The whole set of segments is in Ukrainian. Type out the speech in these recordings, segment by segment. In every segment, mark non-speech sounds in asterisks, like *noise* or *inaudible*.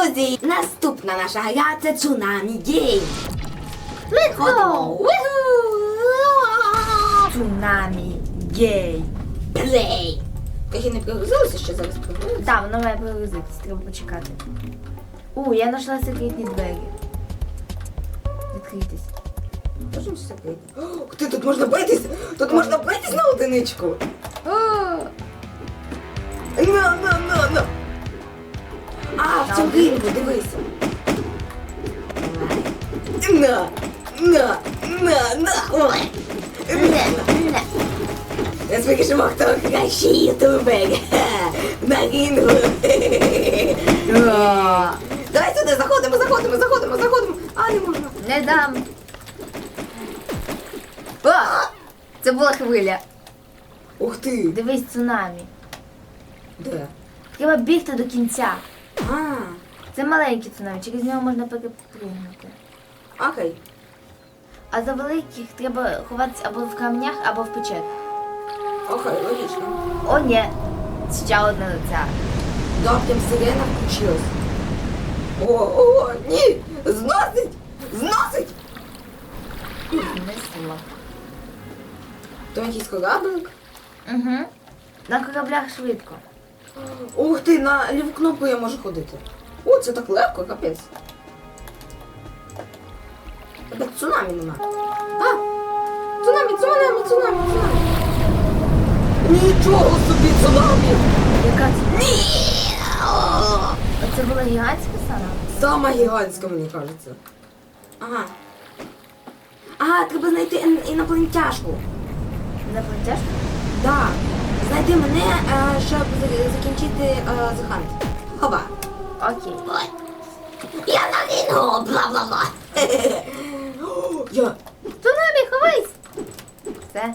друзі, наступна наша гра це Цунамі Гейм. Let's Ходимо. Цунамі гей. Плей. Які не прогрузилися ще зараз прогрузилися? Так, воно має прогрузитись, треба почекати. У, я знайшла секретні двері. Відкритись. Можемо все закрити? Ти, тут можна битись! Тут можна битись на одиничку! На, на, на, на! А, в цьому ринку, дивись! На, на, на, на! Ой! На. не. Я спокійно, хто кращий ютубер на рінгу. Давай сюди, заходимо, заходимо, заходимо, заходимо. А, не можна. Не дам. О, це була хвиля. Ух ти. Дивись цунамі. Де? Треба бігти до кінця. А, Це маленький цунамі, через нього можна перепригнути. окей. А за великих треба ховатися або в камнях, або в печерах. Окей, логічно. О, ні. Ще одне лиця. Доптям сирена включилась. О, о, ні! Зносить! Зносить! Знесло. Там якийсь кораблик. Угу. На кораблях швидко. Ух ти, на ліву кнопку я можу ходити. О, це так легко, капець. Тебе цунамі нема. А! Цунамі, цунамі, цунамі, цунамі. Нічого собі цунамі! Яка це? Ні! Оце була гігантська сана? Сама гігантська, мені кажеться. Ага. Ага, треба знайти ін- інопланетяшку. Заплатяш? Да. Знайди мене, е, щоб закінчити е, The Хоба. Окей. Ой. Я на війну, бла-бла-бла. Я. Ховайсь! Все.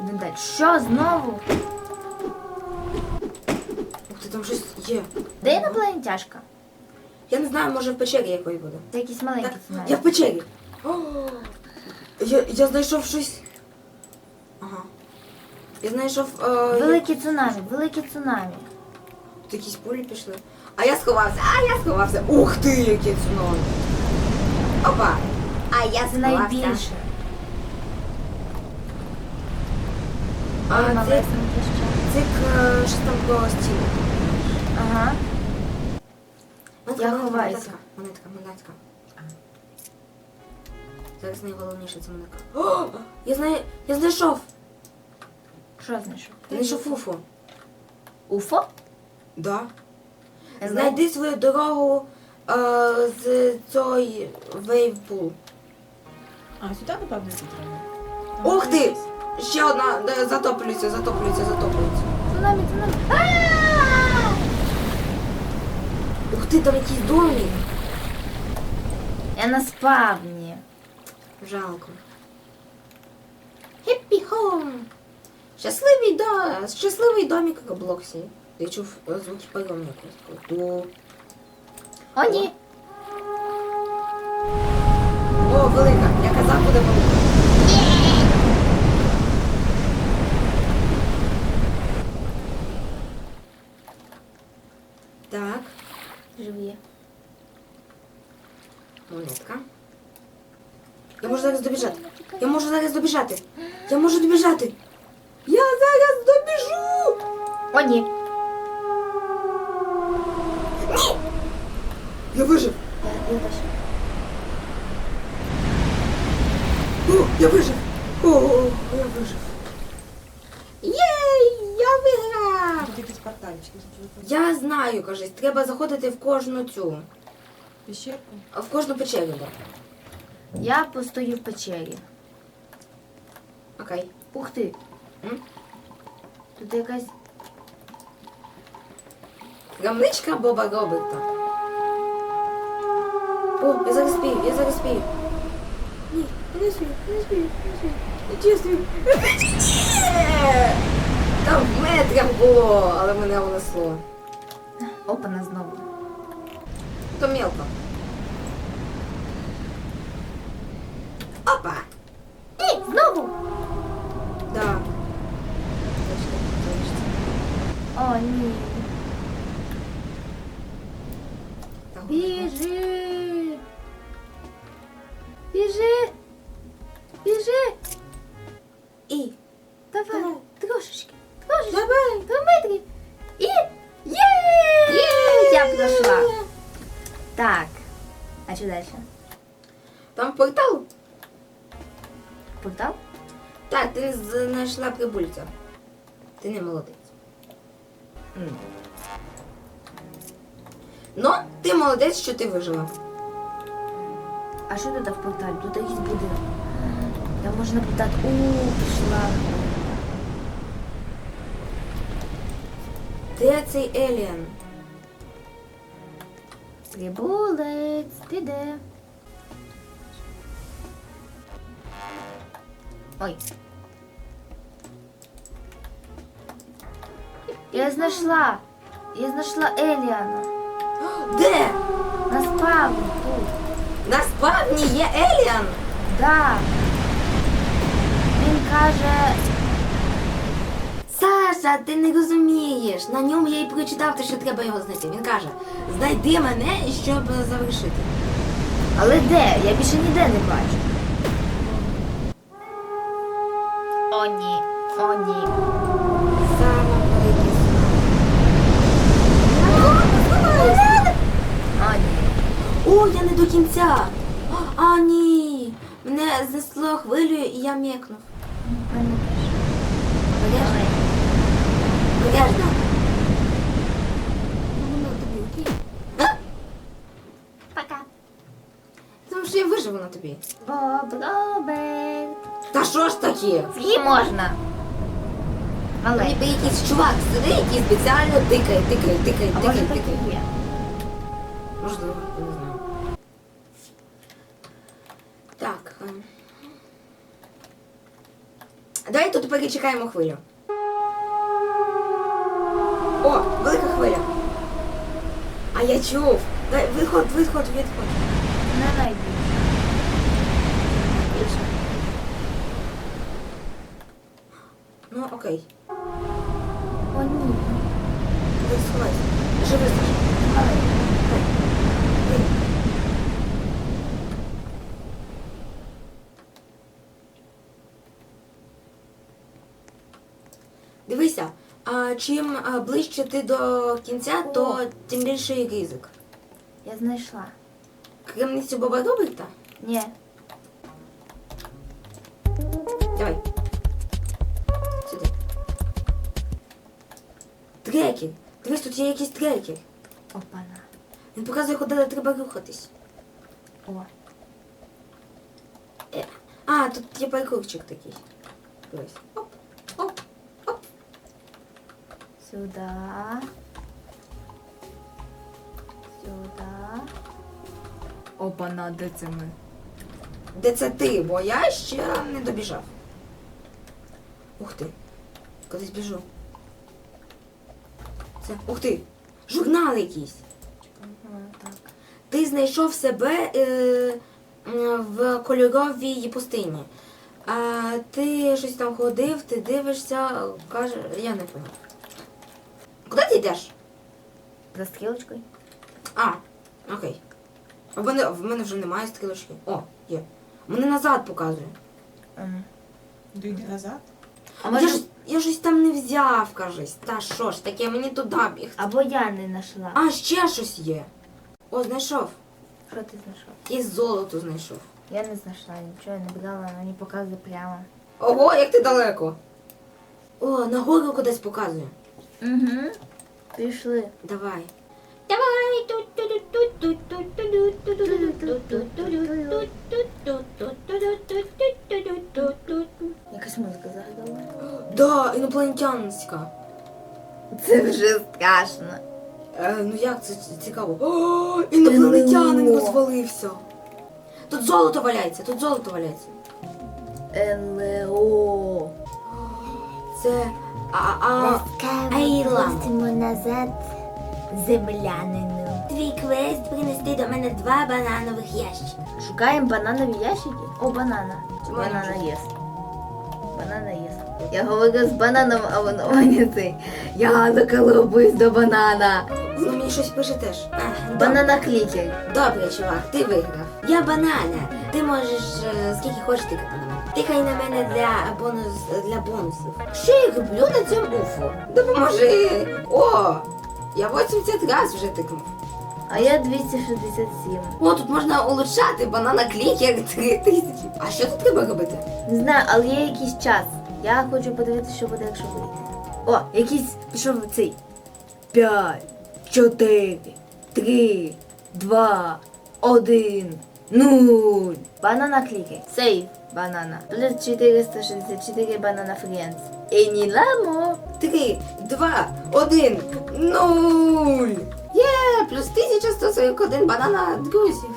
Йдемо далі. Що знову? Ух ти, там щось є. Де інопланетяшка? Я не знаю, може в печері якої буде. Це якийсь маленький Так, я в печері. О, Я, я знайшов щось. Я знайшов. Е, Велике цунамі, велике цунамі. Тут якісь пулі пішли. А я сховався, а я сховався. Ух ти, яке цунамі. Опа. А я Це сховався. найбільше. А, Ой, це, малесеньке ще. це к- що там стіні. Ага. Я ховаюся. монетка, монетка, монетка. Зараз найголовніше це монетка. О, я знаю, я знайшов. Що знайшов? Знайшов уфо. Уфо? Да. Знайди свою дорогу е, з цієї вейвпул. А, сюди, напевно, йти треба. Ух ти! Ще одна, де затоплюється, затоплюється, затоплюється. Цунамі, цунамі. А! Ух ти, там якийсь домик. Я на спавні. Жалко. Happy home. Щасливий до... щасливий домик в Роблоксі. Я чув е, звуки паром якось. О, ні. О, велика. Я казав, буде велика. Так, Живі. монетка. Я можу зараз добіжати. Я можу зараз добіжати. Я можу добіжати. Я зараз добіжу. О, ні. Ні! Я вижив. Я, теж. О, я вижив. О, я вижив. Єй, я виграв. Тут. Я знаю, кажуть, треба заходити в кожну цю, Піщерку. в кожну печеру. да. Я постою в печері. Окей. Ух ти. Тут якась. Крамничка Боба Роберта. О, я зараз спію, я зараз спію. Ні, не спію, не спію, я не спію. Я чувствую. Там в метрах було, але мене унесло. Опана знову. То мелко. Опа! Біжи. Біжи. І. Давай. Давай. Трошечки. Трошечки. Давай. Дмитрий. І. Є! Я пройшла. Так. А що далі? Там портал. Портал? Так, ти знайшла прибульця. Ти не молодець. М. Ну, ти молодець, що ти вижила. А що тут в порталі? Тут якийсь будинок. Там можна питати. У, пішла. Де цей Еліан? Прибулець, ти де? Ой. Я знайшла. Я знайшла Еліана. *gasps* Де? На спавні тут. На спавні є Еліан? Да. Він каже, Саша, ти не розумієш. На ньому я і прочитав те, що треба його знайти. Він каже: знайди мене, щоб завершити. але де? Я більше ніде не бачу. О, ні. О, ні. Саме великий О, ні. О, я не. А, ні. Мене знесло хвилею і я м'якнув. А? Пока. Тому що я виживу на тобі. Боб Роберт. Та що ж таке? Її можна. Але. Ніби якийсь чувак сидить і спеціально тикає, тикає, тикає, тикає, тикає. Можливо, я не знаю. Так. Давай тут перечекаємо хвилю. О, велика хвиля. А я чув. Дай, виходь, виходь, відходь. Не найду. Більше. Ну, окей. О, ні. Сховайся. Живи, Саша. Але. Давай. Ей. Дивися, а чим ближче ти до кінця, то тим більший ризик. Я знайшла. Кремницю Боба Роберта? Ні. Давай. Сюди. Трекер. Дивись, тут є якийсь трекер. Опана. Він показує, куди треба рухатись. О. Е. А, тут є паркурчик такий. Дивись. Сюди. Сюди. Опана, де це ми? Де це ти? Бо я ще не добіжав. Ух ти. Кудись біжу. Це. Ух ти! Журнал якийсь. так. Ти знайшов себе е, в кольоровій пустині. А ти щось там ходив, ти дивишся, каже, я не поняв. Куди ти йдеш? За стрілочкою? А, окей. А в мене, в мене вже немає стрілочки. О, є. Мене назад показує. Ем. Йди назад. А Я, може... ж, я щось там не взяв, кажись. Та що ж таке, мені туди бігти. Або я не знайшла. А, ще щось є. О, знайшов. Що ти знайшов? Якесь золото знайшов. Я не знайшла, нічого я не брала, воно не показує прямо. Ого, як ти далеко. О, нагору кудись показує. Угу. Пішли. Давай. Давай. Якась музика загадала. Да, інопланетянська. Це вже страшно. Е, ну як це цікаво? О, інопланетянин розвалився. Тут золото валяється, тут золото валяється. НЛО. Це. А, а, Ейлам. Просимо назад землянину. Твій квест принести до мене два бананових ящика. Шукаємо бананові ящики. О, банана. Чому Банана не є. Банана є. Я говорю з бананом, а воно *laughs* мені цей. Я доколупуюсь до банана. Мені щось пише теж. Банана клікер. Добре, чувак, ти виграв. Я банана. Ти можеш е, скільки хочеш тикати. Тикай на мене для бонус для бонусів. Що я роблю на цьому уфо? Допоможи. О! Я 80 разів вже тикнув. А я 267. О, тут можна улучшати банана клікер 3000. А що тут треба робити? Не знаю, але є якийсь час. Я хочу подивитися, що буде, якщо вийти. О, якийсь пішов цей. П'ять, чотири, три, два, один, нуль. Банана клікай. Сейв. Банана. Плюс 464 банана фріенс. І ні ламо. 3, 2, 1, 0. Є, плюс 1141 банана друзів.